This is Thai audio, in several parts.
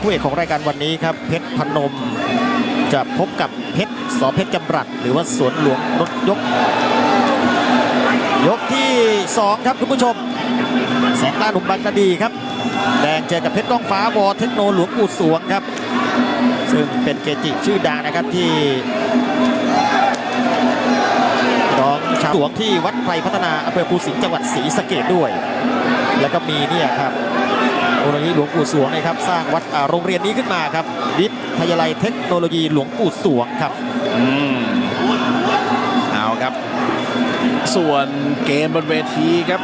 คู่เอกของรายการวันนี้ครับ เพชรพนม จะพบกับเพชรสอเพชรจำรัด หรือว่าสวนหลวงรถยก ยกที่ 2 ครับคุณผู้ชมแสงล่าหนุ่มบางกระดีครับ แดงเจอกับเพชรก้องฟ้าวอเทคโนหลวงปู่สวงครับ ซึ่งเป็นเกจิชื่อดังนะครับที่น้องชาวหลวงที่วัดไพรพัฒนาอำเภอภูสิงห์จังหวัดศรีสะเกดด้วย แล้วก็มีเนี่ยครับ โรงเรียนหลวงปู่สวงนะครับสร้างวัดอ่าโรงเรียนนี้ขึ้นมาครับวิทยาลัยเทคโนโลยีหลวงปู่สวงครับอืมเอาครับ ส่วนเกมบนเวทีครับ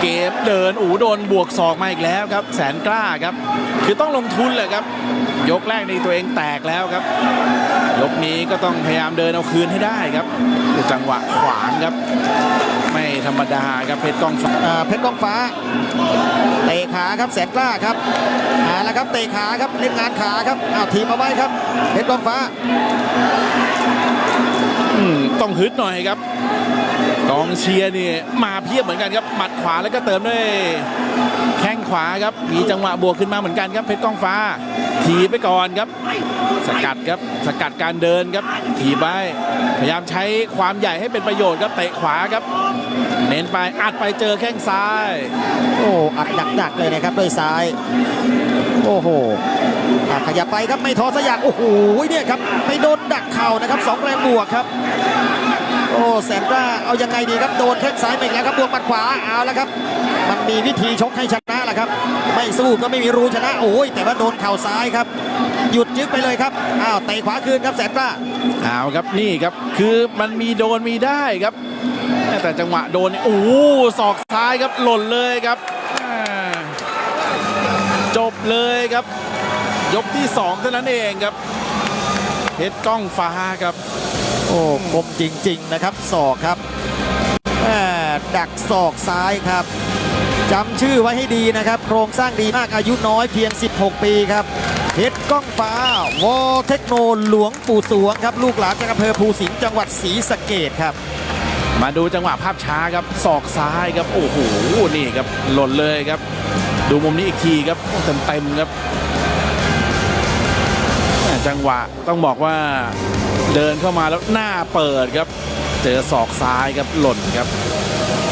เกมเดินอูโดนบวกศอกมาอีกแล้วครับ แสนกล้าครับ คือต้องลงทุนเลยครับ ยกแรกในตัวเองแตกแล้วครับ ยกนี้ก็ต้องพยายามเดินเอาคืนให้ได้ครับจังหวะขวางครับ ไม่ธรรมดาครับเพชรกล้องฟ้าอ่าเพชรก้องฟ้าเตะขาครับแสนกล้าครับมาแล้วครับเตะขาครับเล่นงานขาครับอ้าวทีมเอาไว้ครับเพชรก้องฟ้าอืมต้องฮึดหน่อยครับ กองเชียร์นี่มาเพียบเหมือนกันครับหมัดขวาแล้วก็เติมด้วยแข้งขวาครับมีจังหวะบวกขึ้นมาเหมือนกันครับเพชรกล้องฟ้า ถีบไปก่อนครับ สกัดครับสกัดการเดินครับ ถีบไปพยายามใช้ความใหญ่ให้เป็นประโยชน์ครับเตะขวาครับ เน้นไปอัดไปเจอแข้งซ้าย โอ้อัดหนักๆเลยนะครับด้วยซ้าย โอ้โห ขยับไปครับไม่ท้อสยางโอ้โหเนี่ยครับไปโดนดักเข่านะครับสองแรงบวกครับโอ้แสนกล้าเอายังไงดีครับโดนแข้งซ้ายไปอีกแล้วครับบวกมัดขวาเอาแล้วครับ มันมีวิธีชกให้ชนะแหละครับ ไม่สู้ก็ไม่มีรู้ชนะโอ้ยแต่ว่าโดนเข่าซ้ายครับ หยุดยึกไปเลยครับอ้าวเตะขวาคืนครับแสนกล้าเอาครับนี่ครับคือมันมีโดนมีได้ครับ แต่จังหวะโดนโอ้โหศอกซ้ายครับหล่นเลยครับ จบเลยครับ ยกที่สองเท่านั้นเองครับเพชรก้องฟ้าครับ โอ้คมจริง ๆ นะครับศอกครับแหม่ดักศอกซ้ายครับจำชื่อไว้ให้ดีนะครับ โครงสร้างดีมากอายุน้อยเพียง 16 ปีครับเพชรก้องฟ้าวอเทคโนหลวงปู่สวงครับ ลูกหลานจากอำเภอภูสิงห์จังหวัดศรีสะเกดครับ มาดูจังหวะภาพช้าครับศอกซ้ายครับ โอ้โหนี่ครับหล่นเลยครับ ดูมุมนี้อีกทีครับเต็มเต็มๆครับจังหวะต้องบอกว่าเดินเข้ามาแล้วหน้าเปิดครับ เจอศอกซ้ายครับหล่นครับ